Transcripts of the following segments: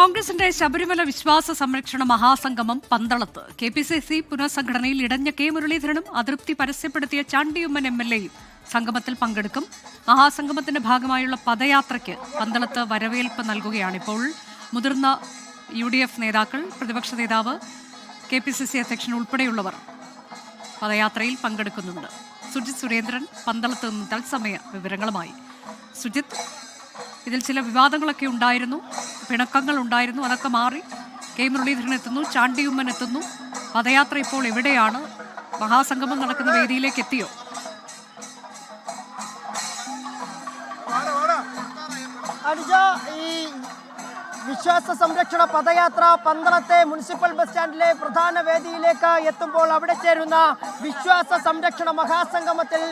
കോൺഗ്രസിന്റെ ശബരിമല വിശ്വാസ സംരക്ഷണ മഹാസംഗമം പന്തളത്ത്. കെ പി സി സി പുനഃസംഘടനയിൽ ഇടഞ്ഞ കെ മുരളീധരനും അതൃപ്തി പരസ്യപ്പെടുത്തിയ ചാണ്ടിയുമ്മൻ എം എൽ എയും സംഗമത്തിൽ പങ്കെടുക്കും. മഹാസംഗമത്തിന്റെ ഭാഗമായുള്ള പദയാത്രയ്ക്ക് പന്തളത്ത് വരവേൽപ്പ് നൽകുകയാണിപ്പോൾ. മുതിർന്ന യു ഡി എഫ് നേതാക്കൾ പ്രതിപക്ഷ നേതാവ് കെ പി സി സി അധ്യക്ഷൻ ഉൾപ്പെടെയുള്ളവർ പദയാത്രയിൽ പങ്കെടുക്കുന്നുണ്ട്. സുജിത് സുരേന്ദ്രൻ പന്തളത്ത് നിന്ന് തത്സമയ വിവരങ്ങളുമായി. സുജിത് ഇതിൽ ചില വിവാദങ്ങളൊക്കെ ഉണ്ടായിരുന്നു. പിണക്കങ്ങൾ ഉണ്ടായിരുന്നു. അതൊക്കെ മാറി കെ മുരളീധരൻ എത്തുന്നു ചാണ്ടിയുമ്മൻ എത്തുന്നു. പദയാത്ര ഇപ്പോൾ എവിടെയാണ്? മഹാസംഗമം നടക്കുന്ന വേദിയിലേക്ക് എത്തിയോ? ഈ വിശ്വാസ സംരക്ഷണ പദയാത്ര പന്തളത്തെ മുനിസിപ്പൽ ബസ് സ്റ്റാൻഡിലെ പ്രധാന വേദിയിലേക്ക് എത്തുമ്പോൾ അവിടെ ചേരുന്ന വിശ്വാസ സംരക്ഷണ മഹാസംഗമത്തിൽ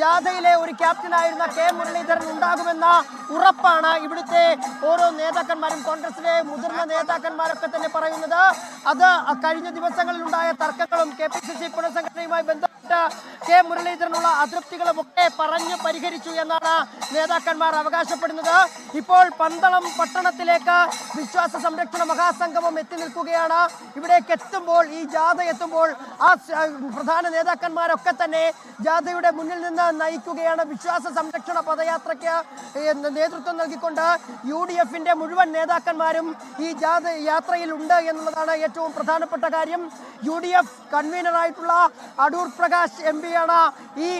ജാഥയിലെ ഒരു ക്യാപ്റ്റനായിരുന്ന കെ മുരളീധരൻ ഉണ്ടാകുമെന്ന ഉറപ്പാണ് ഇവിടുത്തെ ഓരോ നേതാക്കന്മാരും കോൺഗ്രസിലെ മുതിർന്ന നേതാക്കന്മാരൊക്കെ തന്നെ പറയുന്നത്. അത് കഴിഞ്ഞ ദിവസങ്ങളിൽ ഉണ്ടായ തർക്കങ്ങളും കെ പി സി സി പുനഃസംഘടനയുമായി കെ മുരളീധരനുള്ള അതൃപ്തികളും ഒക്കെ പറഞ്ഞ് പരിഹരിച്ചു എന്നാണ് നേതാക്കന്മാർ അവകാശപ്പെടുന്നത്. ഇപ്പോൾ പന്തളം പട്ടണത്തിലേക്ക് വിശ്വാസ സംരക്ഷണ മഹാസംഗമം എത്തി നിൽക്കുകയാണ്. ഇവിടേക്ക് എത്തുമ്പോൾ ഈ ജാഥ എത്തുമ്പോൾ ആ പ്രധാന നേതാക്കന്മാരൊക്കെ തന്നെ ജാഥയുടെ മുന്നിൽ നിന്ന് നയിക്കുകയാണ്. വിശ്വാസ സംരക്ഷണ പദയാത്രയ്ക്ക് നേതൃത്വം നൽകിക്കൊണ്ട് യു ഡി എഫിന്റെ മുഴുവൻ നേതാക്കന്മാരും ഈ ജാഥ യാത്രയിൽ ഉണ്ട് എന്നുള്ളതാണ് ഏറ്റവും പ്രധാനപ്പെട്ട കാര്യം. യു ഡി എഫ് കൺവീനറായിട്ടുള്ള അടൂർ പ്രകാശ് എം പിയാണ് ഈ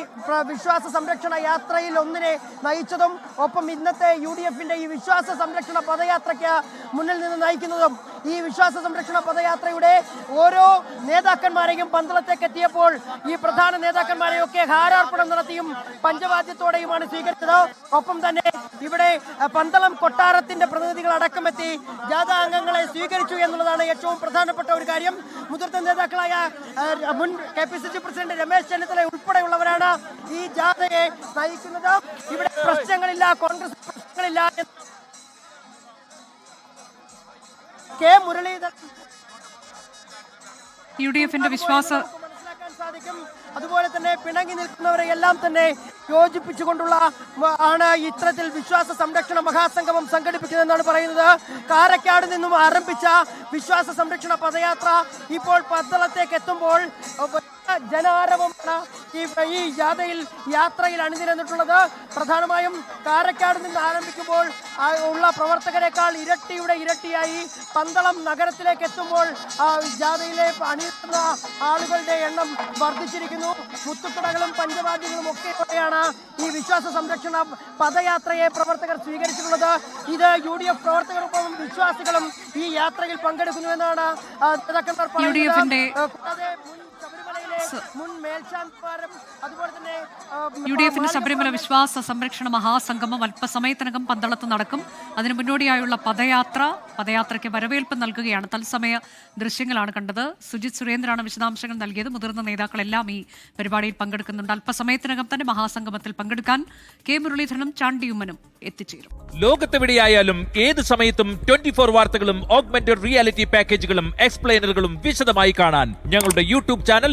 വിശ്വാസ സംരക്ഷണ യാത്രയിൽ ഒന്നിനെ നയിച്ചതും ഒപ്പം ഇന്നത്തെ യു ഡി ഈ വിശ്വാസ സംരക്ഷണ പദയാത്രയ്ക്ക് മുന്നിൽ നിന്ന് നയിക്കുന്നതും. ഈ വിശ്വാസ സംരക്ഷണ പദയാത്രയുടെ ഓരോ നേതാക്കന്മാരെയും പന്തളത്തേക്ക് എത്തിയപ്പോൾ ഈ പ്രധാന നേതാക്കന്മാരെയൊക്കെ ഹാരാർപ്പണം നടത്തിയും പഞ്ചവാദ്യത്തോടെയുമാണ് സ്വീകരിച്ചത്. ഒപ്പം തന്നെ ഇവിടെ പന്തളം കൊട്ടാരത്തിന്റെ പ്രതിനിധികൾ അടക്കമെത്തി ജാഥാ അംഗങ്ങളെ സ്വീകരിച്ചു എന്നുള്ളതാണ് ഏറ്റവും പ്രധാനപ്പെട്ട ഒരു കാര്യം. മുതിർന്ന നേതാക്കളായ മുൻ K P C C president Ramesh Chennithala ഉൾപ്പെടെയുള്ളവരാണ് ഈ ജാഥയെ നയിക്കുന്നത്. ഇവിടെ പ്രശ്നങ്ങളില്ല കോൺഗ്രസ് പ്രശ്നങ്ങളില്ല കെ മുരളീധരൻ. യു ഡി എഫിന്റെ വിശ്വാസ സാധിക്കും. അതുപോലെ തന്നെ പിണങ്ങി നിൽക്കുന്നവരെ എല്ലാം തന്നെ യോജിപ്പിച്ചുകൊണ്ടുള്ള ആണ് ഇത്തരത്തിൽ വിശ്വാസ സംരക്ഷണ മഹാസംഗമം സംഘടിപ്പിക്കുന്നതെന്നാണ് പറയുന്നത്. കാരക്കാട് നിന്നും ആരംഭിച്ച വിശ്വാസ സംരക്ഷണ പദയാത്ര ഇപ്പോൾ പത്തളത്തേക്ക് എത്തുമ്പോൾ ജനാരവമാണ് ഈ ഈ ജാഥയിൽ യാത്രയിൽ അണിനിരന്നിട്ടുള്ളത് പ്രധാനമായും കാരക്കാട് നിന്ന് ആരംഭിക്കുമ്പോൾ ഉള്ള പ്രവർത്തകരെക്കാൾ ഇരട്ടിയുടെ ഇരട്ടിയായി പന്തളം നഗരത്തിലേക്ക് എത്തുമ്പോൾ ജാഥയിലെ അണിയുന്ന ആളുകളുടെ എണ്ണം വർദ്ധിച്ചിരിക്കുന്നു. മുത്തുക്കടകളും പഞ്ചവാദ്യങ്ങളും ഒക്കെയാണ് ഈ വിശ്വാസ സംരക്ഷണ പദയാത്രയെ പ്രവർത്തകർ സ്വീകരിച്ചിട്ടുള്ളത്. ഇത് യു ഡി എഫ് പ്രവർത്തകർക്കൊപ്പം വിശ്വാസികളും ഈ യാത്രയിൽ പങ്കെടുക്കുന്നുവെന്നാണ് നേതാക്കന്മാർ എഫിന്റെ കൂടാതെ യു ഡി എഫിന്റെ ശബരിമല വിശ്വാസ സംരക്ഷണ മഹാസംഗമം അല്പസമയത്തിനകം പന്തളത്ത് നടക്കും. അതിനു മുന്നോടിയായുള്ള പദയാത്ര പദയാത്രയ്ക്ക് വരവേൽപ്പ് നൽകുകയാണ്. തത്സമയ ദൃശ്യങ്ങളാണ് കണ്ടത്. സുജിത് സുരേന്ദ്രനാണ് വിശദാംശങ്ങൾ നൽകിയത്. മുതിർന്ന നേതാക്കളെല്ലാം ഈ പരിപാടിയിൽ പങ്കെടുക്കുന്നുണ്ട്. അല്പസമയത്തിനകം തന്നെ മഹാസംഗമത്തിൽ പങ്കെടുക്കാൻ കെ മുരളീധരനും ചാണ്ടിയുമ്മനും എത്തിച്ചേരും. ലോകത്തെവിടെയായാലും ഏത് സമയത്തും ട്വന്റി ഫോർ വാർത്തകളും ഓഗ്മെന്റഡ് റിയാലിറ്റി പാക്കേജുകളും എക്സ്പ്ലെയിനറുകളും വിശദമായി കാണാൻ ഞങ്ങളുടെ യൂട്യൂബ് ചാനൽ